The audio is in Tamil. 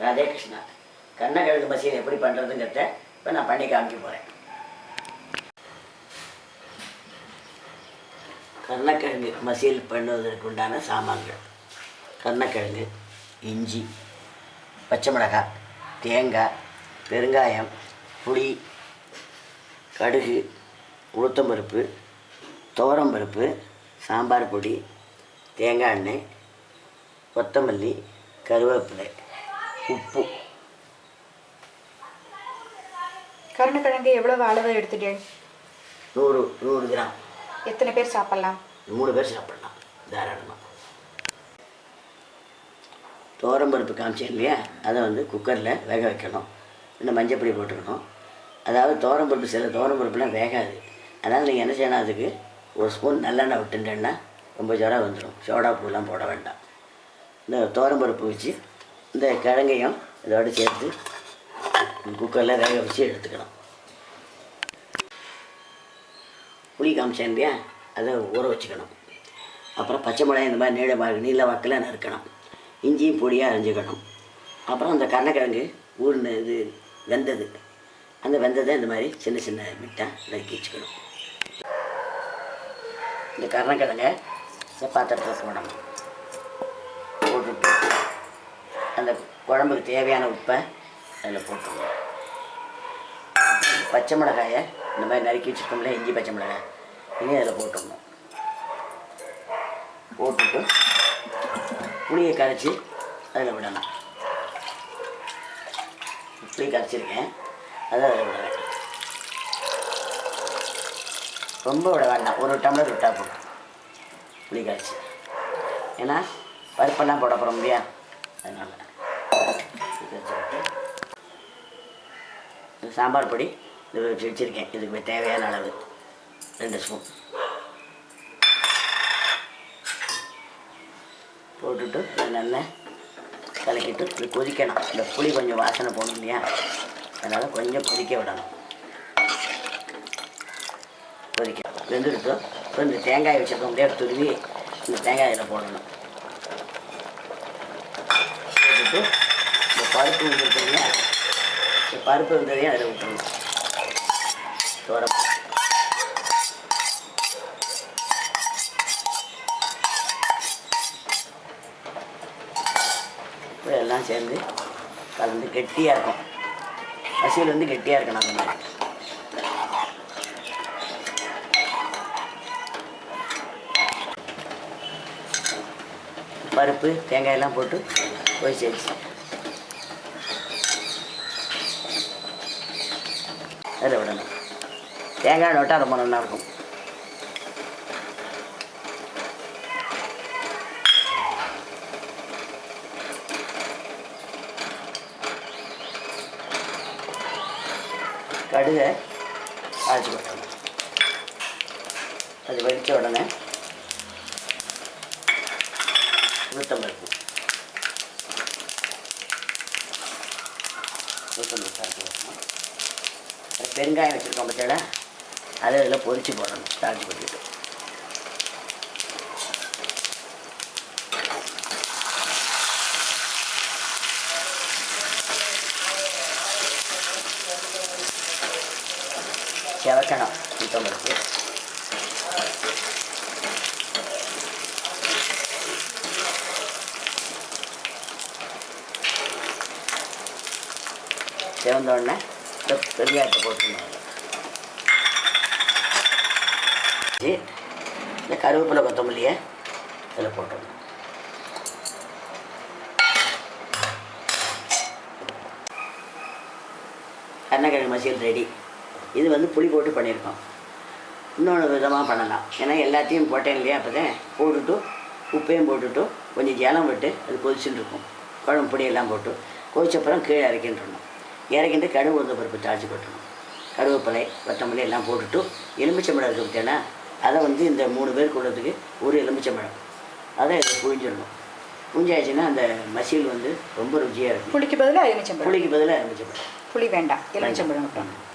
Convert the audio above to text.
ராதே கிருஷ்ணா. கண்ணக்கிழங்கு மசியல் எப்படி பண்ணுறதுங்கிறத இப்போ நான் பண்ணி காமிக்க போகிறேன் கருணக்கிழங்கு மசியல் பண்ணுவதற்கு உண்டான சாமான்கள். கருணக்கிழங்கு இஞ்சி பச்சை மிளகாய் தேங்காய் பெருங்காயம் புளி கடுகு உளுத்தம்பருப்பு துவரம்பருப்பு சாம்பார் பொடி தேங்காய் எண்ணெய் கொத்தமல்லி கருவேப்பிலை. உப்பு. கருணக்கிழங்கு எவ்வளவு அளவு எடுத்துட்டேன் நூறு நூறு கிராம். எத்தனை பேர் சாப்பிடலாம்? மூணு பேர் சாப்பிடலாம் தாராளமாக துவரம்பருப்பு காமிச்சேன் இல்லையா? அதை வந்து குக்கரில் வேக வைக்கணும். இந்த மஞ்சப்பொடி போட்டுக்கணும் அதாவது துவரம்பருப்பு சில துவரம்பருப்புலாம் வேகாது. அதனால் நீங்கள் என்ன செய்யணும் அதுக்கு ஒரு ஸ்பூன் நல்லெண்ணெய் விட்டுட்டேன்னா ரொம்ப ஜுரம் வந்துடும் சோடா பூலாம் போட வேண்டாம். இந்த துவரம்பருப்பு வச்சு இந்த கிழங்கையும் இதோடு சேர்த்து குக்கரில் வேக வச்சு எடுத்துக்கணும். புளி காமிச்சேன் இல்லையா? அதை ஊற வச்சுக்கணும். அப்புறம் பச்சை மிளகாய் இந்த மாதிரி நீளமாக நீள வாக்கில் நறுக்கணும். இஞ்சியும் பொடியாக அரைஞ்சிக்கணும். அப்புறம் அந்த கருணக்கிழங்கு ஊர்னு இது வெந்தது. அந்த வெந்ததை இந்த மாதிரி சின்ன சின்ன மிட்டாக நறுக்கி வச்சுக்கணும். இந்த கருணக்கிழங்கை பாத்திரத்தில் போடணும். போட்டுட்டு அந்த குழம்புக்கு தேவையான உப்பை அதில் போட்டுருவோம் பச்சை மிளகாயை இந்த மாதிரி நறுக்கி வச்சுருக்கோம்ல இஞ்சி பச்சை மிளகாய் இனி அதில் போட்டுடணும். போட்டுட்டு புளியை கரைச்சி அதில் விடணும். புளி கரைச்சிருக்கேன் அதை அதில் விடுறேன் ரொம்ப விட வேண்டாம் ஒரு டம்ளர் விட்டால் போதும். புளி கரைச்சி. ஏன்னா பருப்பெல்லாம் போட போகிறோம் இல்லையா? அதனால். புளி இந்த சாம்பார் பொடி. இது வச்சுருக்கேன். இதுக்கு தேவையான அளவு. ரெண்டு ஸ்பூன். போட்டுட்டு நல்லெண்ணெய் கலக்கிட்டு இது கொதிக்கணும். இந்த புளி கொஞ்சம் வாசனை போகணும் இல்லையா? அதனால் கொஞ்சம் கொதிக்க விடணும். கொதிக்க வெந்துடுத்து இப்போ இந்த தேங்காய் வச்சுருக்கோம் அப்படியே துருவி இந்த தேங்காயில் போடணும். போட்டுட்டு பருப்பு வந்துருக்கு இந்த பருப்பு வந்ததையும் அதில் விட்டுறணும் தோரப்பருப்பு இப்போ எல்லாம் சேர்ந்து கலந்து கெட்டியாக இருக்கும் பசியில் வந்து கெட்டியாக இருக்கணும் அந்த மாதிரி. பருப்பு தேங்காயெல்லாம் போட்டு கொதிச்சிடுச்சு அதில் விடணும் தேங்காய் நோட்டால் ரொம்ப நல்லாயிருக்கும். கடுகை அரைச்சி கொட்டணும் அது வெடித்த உடனே உளுத்தம்பருப்பு உளுத்தம்பருப்பு அரைச்சி கொட்டணும் பெருங்காயம் வச்சுருக்கோம் பற்றியில் அதை இதில் பொறிச்சு போடணும் தாளிச்சு கொட்டிட்டு செவக்கணும் உளுத்தம்பருப்பு சிவந்த உடனே பெரியாட்டை போட்டுருந்தாங்க. இந்த கருவேப்பிலை கொத்தமல்லியை இதில் போட்டுருந்தோம் கருணக்கிழங்கு மசியல் ரெடி. இது வந்து புளி போட்டு பண்ணியிருக்கோம். இன்னொன்று விதமாக பண்ணலாம். ஏன்னா எல்லாத்தையும் போட்டேன் இல்லையா அப்போ தான் போட்டுட்டு உப்பையும் போட்டுட்டு கொஞ்சம் ஜலம் விட்டு அது கொதிச்சுட்டு இருக்கும். குழம்பு பொடியெல்லாம் போட்டு கொதிச்சப்புறம் கீழே இறக்கின்றணும். இறக்கிட்டு கடுகு உளுந்த பருப்பு தாளிச்சு கொட்டணும். கருவேப்பிலை கொத்தமல்லி எல்லாம் போட்டுட்டு எலுமிச்சம்பழம் இருக்கு பார்த்தீங்கன்னா அதை வந்து இந்த மூணு பேருக்கு உள்ளதுக்கு ஒரு எலுமிச்சம்பழம். அதை புழிஞ்சிடணும். புழிஞ்சாச்சுன்னா அந்த மசியல் வந்து ரொம்ப ருச்சியாக இருக்கும். புளிக்கு பதிலாக எலுமிச்சம்பழம். புளிக்கு பதிலாக எலுமிச்சம்பழம். புளி வேண்டாம். எலுமிச்சம்பழம்